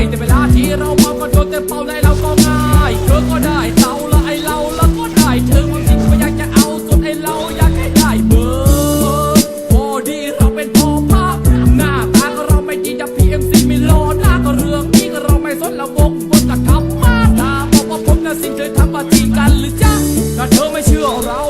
ก็ได้แต่เวลาที่เราเมาก็โดนเต็มเป่าเลยเราก็ง่ายเธอก็ได้เราละไอเราละก็ได้เธอบางทีก็อยากจะเอาส่วนไอเราอยากให้ได้เบอร์พอดีเราเป็นพ่อพระหน้าตาก็เราไม่ดีจะพีเอ็มซีไม่รอหน้าก็เรื่องนี้ก็เราไม่สนเราบกบนกระทำมาตาบอกว่าผมน่ะสิ่งเคยทำปฏิกันหรือจ๊ะถ้าเธอไม่เชื่อเรา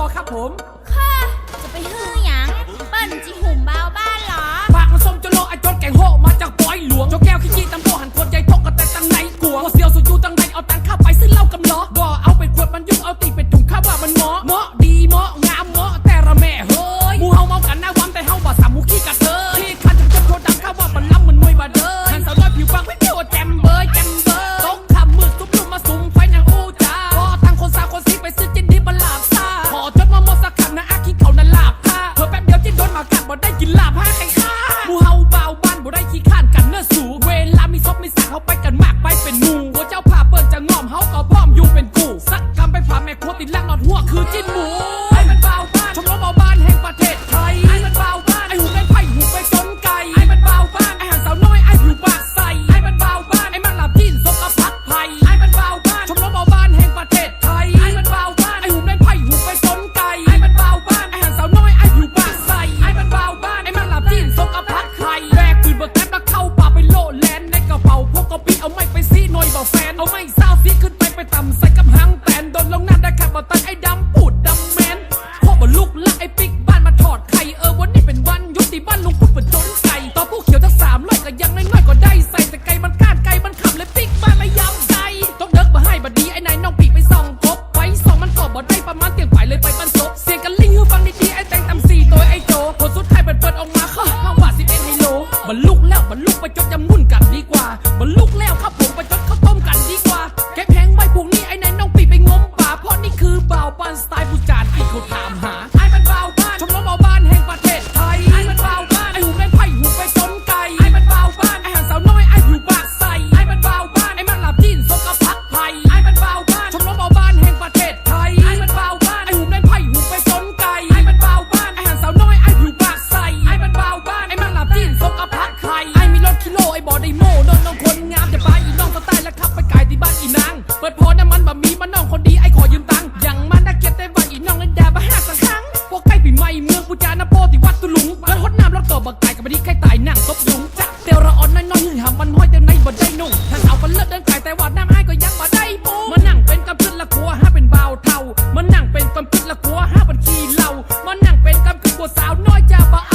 บอครับผมข้าจะไปฮือหยังเปิ่นจีหุ่มเบาบ้านเหรอปากมันส้มจนโลไอ้จนแก่งโหมาจากปอยหลวงจ้าแก้วขี้จี้ตำ สุเขาไปกันมากไปเป็นมู บรรลุแล้วบรรลุไปจนจะมุ่นกับดีกว่าบรรลุแล้วครับผม ว่าสาวน้อยจะมา